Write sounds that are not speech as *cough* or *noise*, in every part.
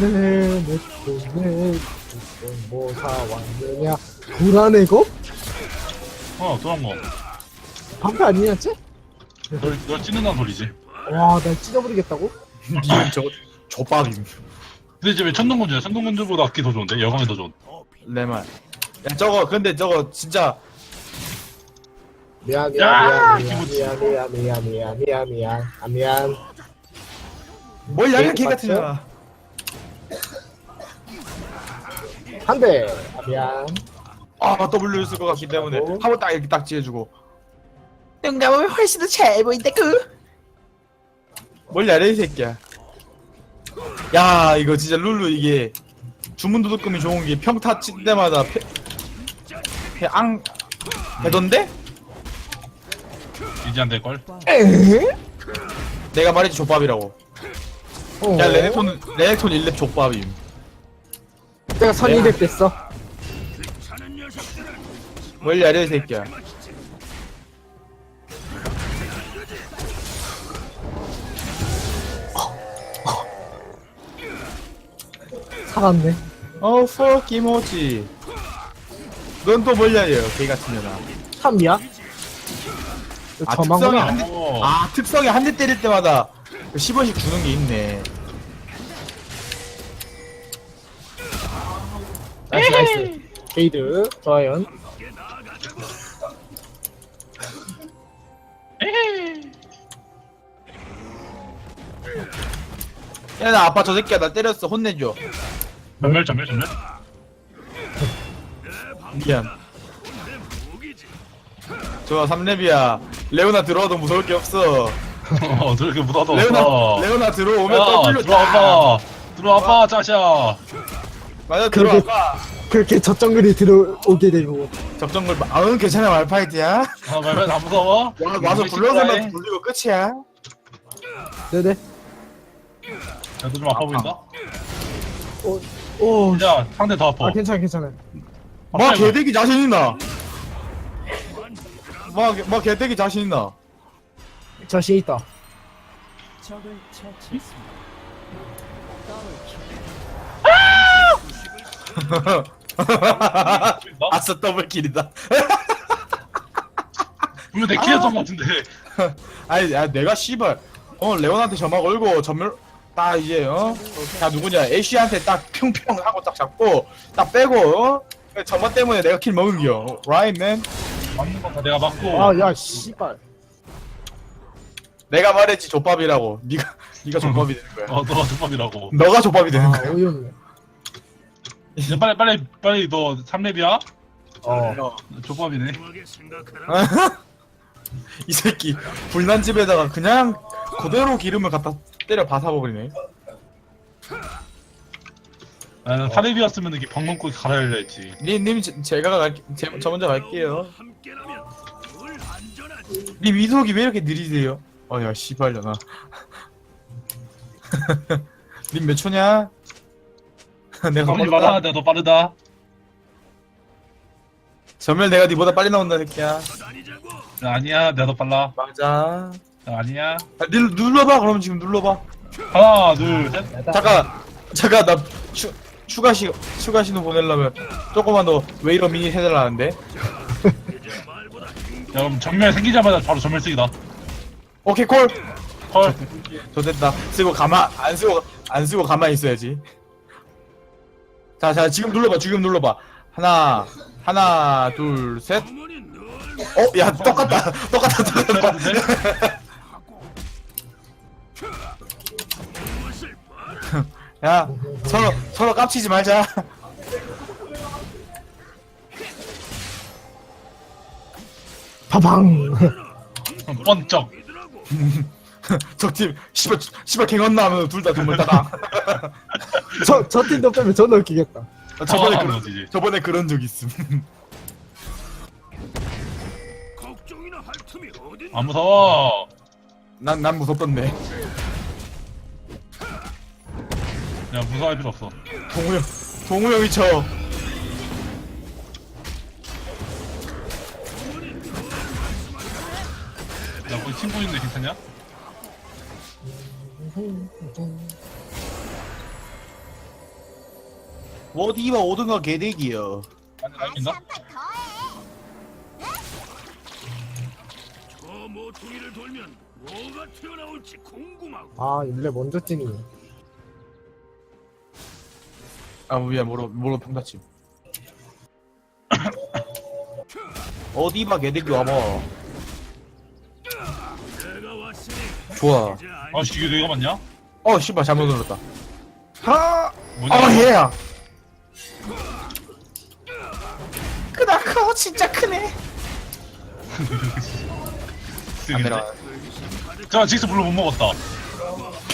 내내 돈에 뭐 사왔느냐 불안해 거? 어 그런 거. 방패 아니었지? 널, 널 찢는다는 소리지. 와날 찢어버리겠다고? 니는 저거 족밥임. 근데 이제 왜 천둥군주야? 천둥군주보다 그게 더 좋은데? 여광이 더 좋은. 내 말. 야 저거 근데 저거 진짜 미안 야, 미안 미안 기분지. 미안 미안 미안 미안 미안 미안 아 미안 뭘 야는 개 네, 같은 맞 한대 아 미안 아 W 쓸것 같기 때문에 하고. 한번 딱 이렇게 딱 찌해주고 눈 감으면 훨씬 더 잘 보인다고. 뭘 야래 이 새끼야. 야 이거 진짜 룰루 이게 주문 도둑금이 좋은 게 평타 칠 때마다 패, 패앙 되던데? 이제 안 될걸? 에? 내가 말했지 족밥이라고. 어. 야 레넥톤 레넥톤 1렙 족밥임. 내가 선 야. 200 됐어 뭘 야래 이 새끼야. 살았네 어 fuck 이모지. 넌또뭘 야래요 개 같은 년아. 3이야? 아, 저만 특성이 한 대, 어. 아 특성이 한 대 때릴 때마다 10원씩 주는 게 있네. 나이스 나이스 게이드 좋아요 야나 아빠 저 새끼야 나 때렸어 혼내줘. 전멸 전멸 전멸? 미안. 저 3렙이야. 레오나 들어와도 무서울 게 없어. 어 저렇게 묻어도 레오나 없어. 레오나 들어오면 야 W 들어와봐. 들어와봐 짜샤. 맞아 그렇게- 들어와봐. 그렇게 저 정글이 들어오게 되고 접점글 아응 괜찮아 말파이트야. 아 말면 안 무서워? 와, 와서 불러서만 불리고 끝이야. 네네 야너 좀 아파 보인다? 오야 상대 더 아파. 아 괜찮아 괜찮아 뭐 아파요. 개대기 자신 있나? 뭐, 뭐 개대기 자신 있나? 자신 있다 보인다? *laughs* 아싸 더블킬이다. 분명 데키였던 것 같은데. 아니, 야, 내가 씨발, 어, 레온한테 점막 걸고, 전멸, 딱 이제, 어? 야, 누구냐, 애쉬한테 딱 평평 하고 딱 잡고, 딱 빼고, 어? 점막 때문에 내가 킬 먹은겨. 라이트, 맨. 맞는 건다 내가 맞고. 아 야 씨발 내가 말했지, 족밥이라고. 니가, 니가 족밥이 되는 거야. 어 너가 족밥이라고. 너가 족밥이 되는 아 거야. 어이없네 이제 빨리 빨리 빨리 너 3렙이야? 어 족밥이네. *laughs* 이 새끼, 불난 집에다가 그냥 그대로 기름을 갖다 때려 바사버리네. 나는 4렙이었으면 이렇게 방 넘고 갈아야 했지. 님, 님, 제- 제가 갈, 제, 저 먼저 갈게요. 님 이속이 왜 이렇게 느리세요? 어, 야, 씨발려나. *laughs* 님 몇 초냐? 내가 빨리 빠르다. 말아, 내가 더 빠르다. 전멸 내가 니보다 빨리 나온다, 새끼야. 야, 아니야, 내가 더 빨라. 맞아. 야, 아니야. 아, 닐, 눌러봐, 그럼 지금 눌러봐. 하나, 둘, 셋. 잠깐, 잠깐, 나 추, 추가 시, 추가 신호 보내려면 조금만 더 웨이러 미니 해달라는데. 야, 그럼 정멸 생기자마자 바로 정멸 쓰기다. 오케이, 콜! 헐. 저 됐다. 쓰고 가만, 안 쓰고, 안 쓰고 가만히 있어야지. 자, 자, 지금 눌러봐, 지금 눌러봐. 하나, 하나, 둘, 셋. 어, 야, 똑같다. *laughs* 똑같다, 똑같다. *laughs* 야, 서로, 서로 깝치지 말자. 파방 번쩍. *laughs* *laughs* 적팀, 씨발, 씨발, 갱었나 하면 둘다 눈물 따다. *laughs* 저, 저 팀도 빼면 존나 웃기겠다 저번에 아, 그런, 거지. 저번에 그런 적 있음. 안 *laughs* 무서워. 난, 난 무섭던데. 야, 무서워할 필요 없어. 동우 형, 동우 형이 쳐. 야, 거기 친구 있는데 괜찮냐? 어디가 오든가 개대기요. 안에 나 있나? 저 모퉁이를 돌면 뭐가 튀어나올지 궁금하고 아 일레 먼저 뛰니 아 미안 모로 모로 평다침. 어디가 개대기 와봐. 내가 왔으니 좋아. 이제 알 아, 씨, 이게 내가 맞냐? 어 씨발 잘못 눌렀다. 하. 뭐냐? 어 얘야. 크다 커 진짜 크네 안 내려가. 잠깐, 직스 블루 못 먹었다.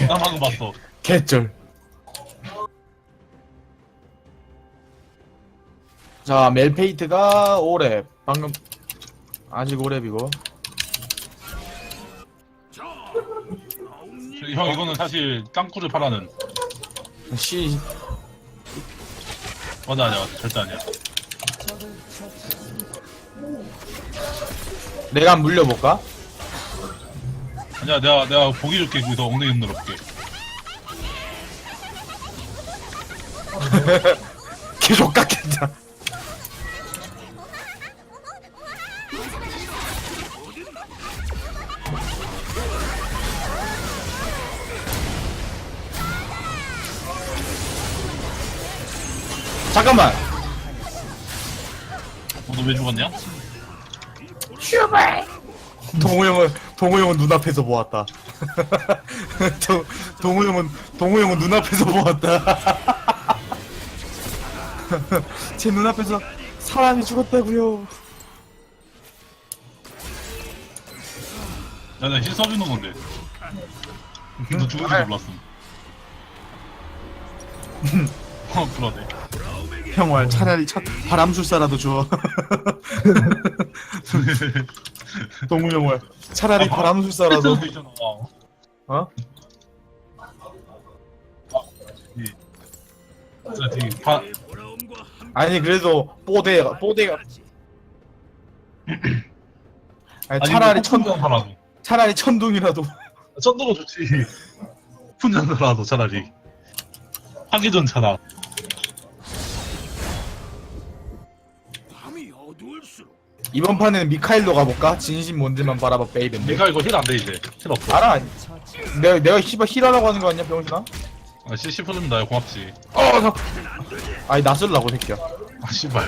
나 방금 봤어. 개쩔. 자 멜페이트가 5렙. 방금 아직 5렙이고. 형, 이거는 사실 짱구를 파라는. 씨 맞아, 아니야. 절대 아니야. 내가 한번 물려볼까? 아니야, 내가, 내가 보기 좋게 거기서 엉덩이 흔들어 볼게. *laughs* 계속 깎 잠깐만. 어, 너왜 죽었냐? 슈발 동호 형은 동호 형은 눈앞에서 보았다. *laughs* 동- 동호 형은 동호 형은 눈앞에서 보았다. *laughs* 제 눈앞에서 사람이 죽었다고요. 야, 나 힐 써주는 건데. 너 죽은지 몰랐음. *laughs* 어, 그러네. 형말 차라리 첫 바람술사라도 줘. *laughs* 형말 차라리 바람술사라도. 힐 *laughs* 있잖아. 어? 되게 함께 아니 그래도 뽀대가 뽀대가 아니, 차라리 천천 하라도. 차라리 천둥이라도 천도로 좋지. *laughs* 훈장하라도 차라리. 하기 전 차라. 이번 판에는 미카일로 가볼까? 진심 뭔지만 바라봐 베이비인데 내가 이거 힐 안 돼, 이제. 힐 없어. 알아 내가 내가 씨발 힐하라고 하는 거 아니야 병신아? 아, 씨, 씨 퍼준다. 야, 고맙지. 어 나... 아니 나 쓸라고 새끼야 아, 씨발.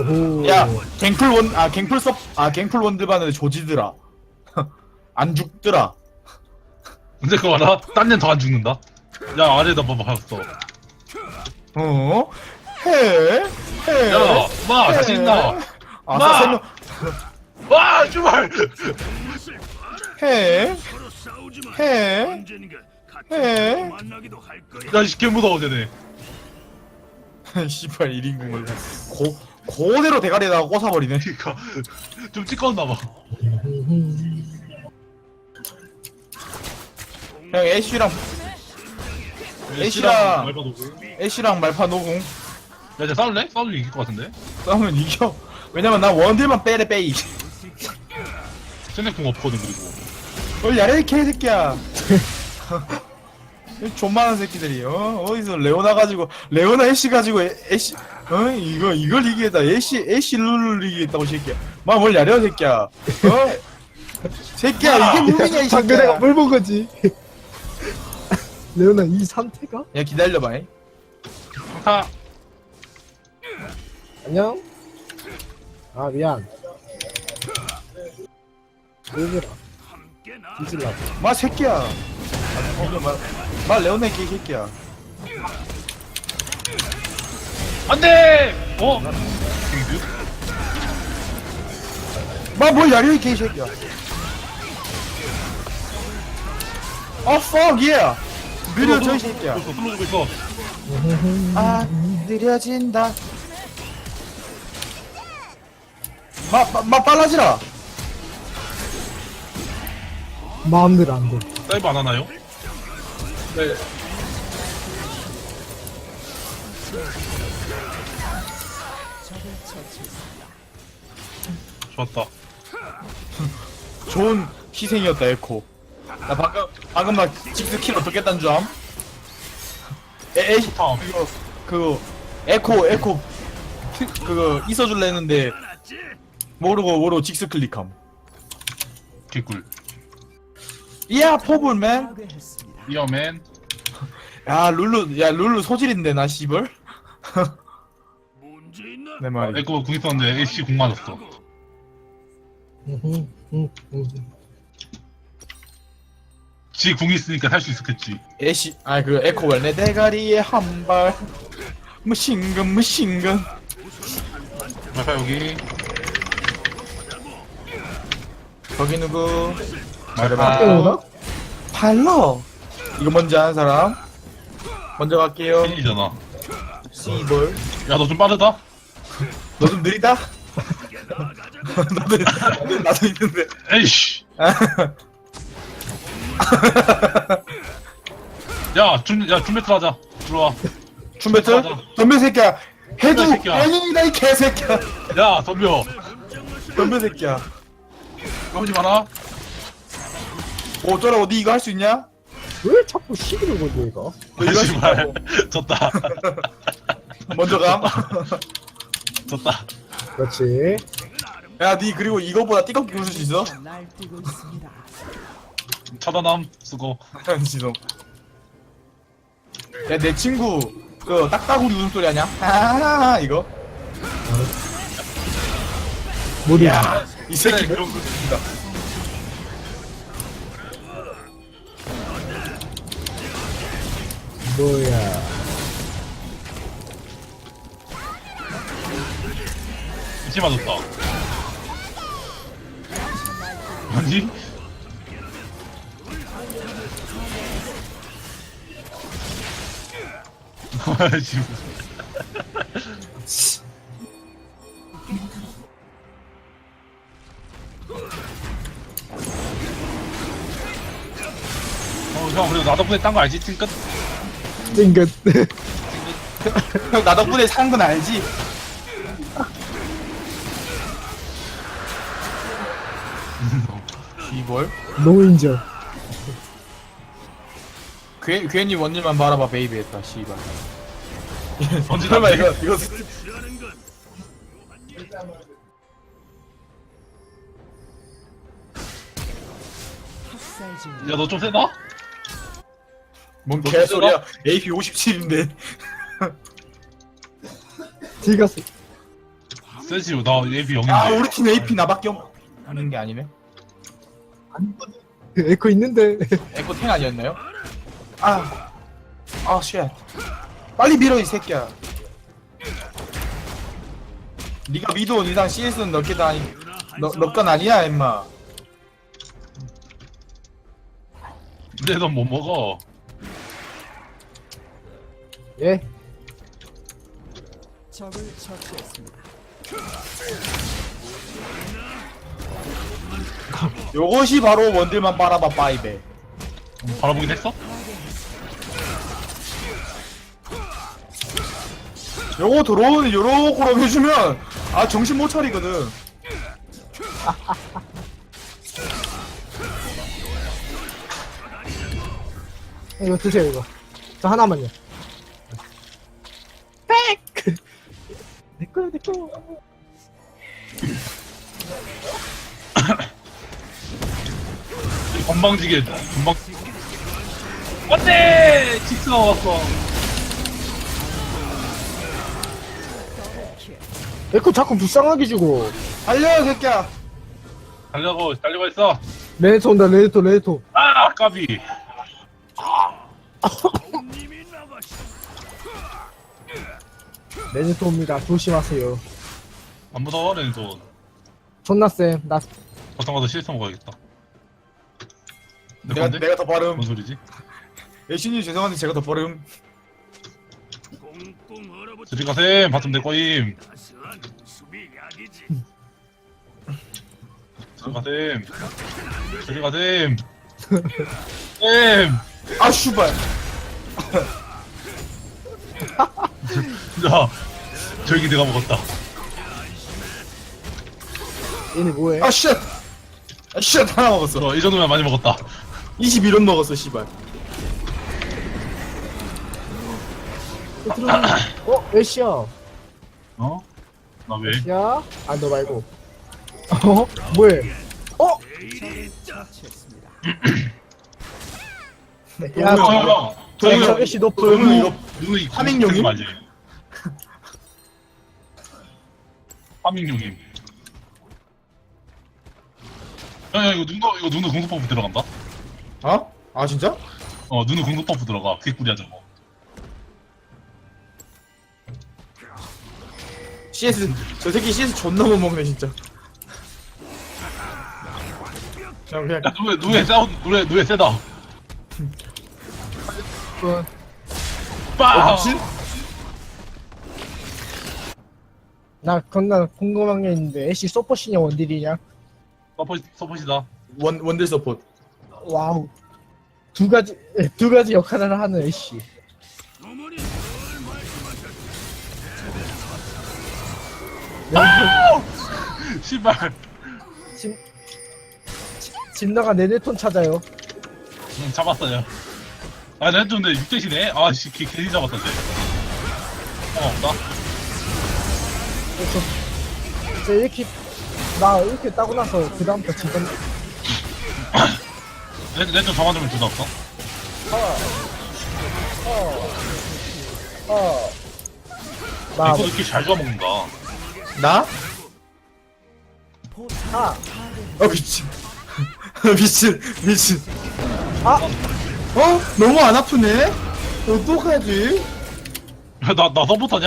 오 야 갱플 원아 갱플 섭아 갱플 원들 봤는데 조지더라 안 죽더라 근데 그거 알아? 딴 년 더 안 죽는다? 야, 아래다 봐봐, 봤어. 어? 해? 해? 야, 마, 자신 있나? 아싸 마! 세명 와, 주말! 해? 해? 해? 야, 씨, 개 무서워, 쟤네. *laughs* 씨발 1인궁을 고 고대로 대가리에다가 꽂아버리네 그니까, 좀 찌꺼웠나봐. 형 애쉬랑 애쉬랑- 노고. 애쉬랑 말파 노궁 야, 이제 싸울래? 싸우면 이길 것 같은데? 싸우면 이겨 왜냐면 난 원딜만 빼래 빼이 생각궁 없거든, 그리고. 뭘 야래 개새끼야 *laughs* 이 존만한 새끼들이 어 어디서 레오나 가지고 레오나 애쉬 가지고 애, 애쉬 어 이거 이걸 이기겠다 애쉬 애쉬 룰을 이기겠다고 이 새끼야 막뭘 야려 새끼야 어 새끼야 이게 무빙이야 이 방금 내가 새끼야 뭘본 거지 *laughs* 레오나 이 상태가? 야 기다려봐 이. 타. 안녕? 아 미안. 얘들아 잊으려고. 마 새끼야. 아, 어, 마, 마 레오나 이 새끼야. 안 돼! 어? 마뭘 야려 이 개 새끼야. 어 fuck yeah. 느려져 이 새끼야. 있어. 아 느려진다 마, 마, 마 빨라지라 마음대로 안 돼 다이브 안 하나요? 네. 좋았다. *laughs* 좋은 희생이었다 에코 나 방금 방금 막 직스 킬 어떻게 했단 줄 암? 에, 에, 아, 그거 그거 에코 에코 그거 있어줄래 했는데 모르고 모르고 직스 클릭함. 개꿀. 이야 포블맨. 이어맨. 야 룰루 야 룰루 소질인데 나 씨벌. 내 말이. 에코 궁 있었는데 AC 궁 맞았어. 음. 지궁 있으니까 살 수 있었겠지. 애쉬 아그 에코웰 내 대가리에 한 발. 무신금 무신금. 아까 여기. 거기 누구? 밖에 오나? 팔러. 이거 먼저 하는 사람. 먼저 갈게요. 팬이잖아. 씨벌. 야, 너 좀 빠르다? 너 좀 느리다? *laughs* 나도, 나도, 나도 있는데. 에이씨! *laughs* 야, 준, 야, 준비트 하자. 들어와. 춤 배틀? 맞아. 덤벼 새끼야. 해도 덤벼, 새끼야. 해닝이다 이 개새끼야. 야, 덤벼. 덤벼 새끼야. 까부지 마라. 뭐 어쩌라고 니 이거 할 수 있냐? 왜 자꾸 시비를 걸려 이거? 너 이거 할 수. *laughs* 졌다. 먼저 가. *laughs* 졌다. 그렇지. 야, 니 그리고 이거보다 띠껍게 웃을 수 있어? 차단함, 쓰고. 지성. 야, 내 친구 그 딱따구리 웃음소리 하냐? 아, 이거. 무리. 이 새끼 뭐 그럼- 웃습니다. 뭐야? 이치 맞았다. 아니? *laughs* 지금. *laughs* 형, 그래도 나 덕분에 딴 거 알지? 찡끗? 찡긋. 형, 나 덕분에 사는 건 알지? *laughs* 이걸? 노인정. 괜, 괜히 원님만 바라봐 베이비 했다 씨발 *laughs* 언제 설마 나 이거 이거 스- 야, 너 좀 세다? 뭔 개소리야 AP 57인데 뒤갔어. 세지, 나 AP 0인데. 아 우리 팀 AP 나밖에 없는 게 아니네 에코 있는데. 에코 탱 아니었나요? 아, 아, 쉣. 빨리 밀어, 이 새끼야. 니가 미도 온 이상 CS는 넣겠다 아니, 너, 너건 아니야, 임마. 근데 넌 못 먹어. 예. 요것이 바로 원딜만 빨아봐, 빠이베. 바라보긴 했어? 요거 들어오는 요렇게로 해주면, 아, 정신 못 차리거든. 이거 드세요 이거. 저 하나만요. 건방지게, 건방. 안돼! 직스가 왔어. 에코 자꾸 불쌍하게 주고. 달려, 이 새끼야. 달려고, 달려고 했어. 레네토 온다 레네토 레네토. 아, 까비. *laughs* 레네토 옵니다. 조심하세요. 안 무서워, 렌손. 존나 쌤. 나 버튼 가서 CS 먹어야겠다. 내 내가, 건데? 내가 더 빠름. 뭔 소리지? *laughs* 애신님 죄송한데 제가 더 빠름. 꽁꽁 얼어붙은 저리 가셈, 바텀 내 거임. 따스한 수비 약이지. 저리 가셈. 저리 가셈. 쌤! 아, 슈발. *laughs* 야, 저기 내가 먹었다. 얘네 뭐해? 아, 쉣. 아, 쉣. 하나 먹었어. 너, 이 정도면 많이 먹었다. 21원 먹었어, 씨발. 어 애쉬야 어? 나 왜? 애쉬야 아 너 말고 어 뭐해 어 야, 어, 저, 형, 저, 형, 저 애쉬 높은 그러면 이거 누누 이 파밍용임? 맞지? *laughs* 파밍용임. 야, 야, 이거 누누, 이거 공속 버프 들어간다? 어? 아 진짜? 어, 누누 공속 버프 들어가. 개꿀이야, 저거. CS 저 새끼 CS 존나 못 먹네 진짜. 자 그냥 야, 누에, 누에 싸우, 누에, 누에 세다. 분. 빠! 어, 미친? 나 겁나 궁금한 게 있는데 애쉬 서포시냐 원딜이냐 서포, 서포시다. 원 원딜 서포트. 와우 두 가지 두 가지 역할을 하는 애쉬 씨발. 진 진나가 내내톤 찾아요 응, 잡았어요. 아, 나 근데 육대시네? 아, 씨, 개, 괜히 잡았다, 쟤. 어, 없다. 저, 저 이렇게 나 이렇게 따고 나서 그 다음부터 지 금 내, 내좀 잡아주면 주다 없어? 나 이거 이렇게 잘 잡아먹는다. 나? 아, 어 미친. *laughs* 미친 미친. 아! 어? 너무 안 아프네? 어떡하지? 야, 나, 나 서포터냐?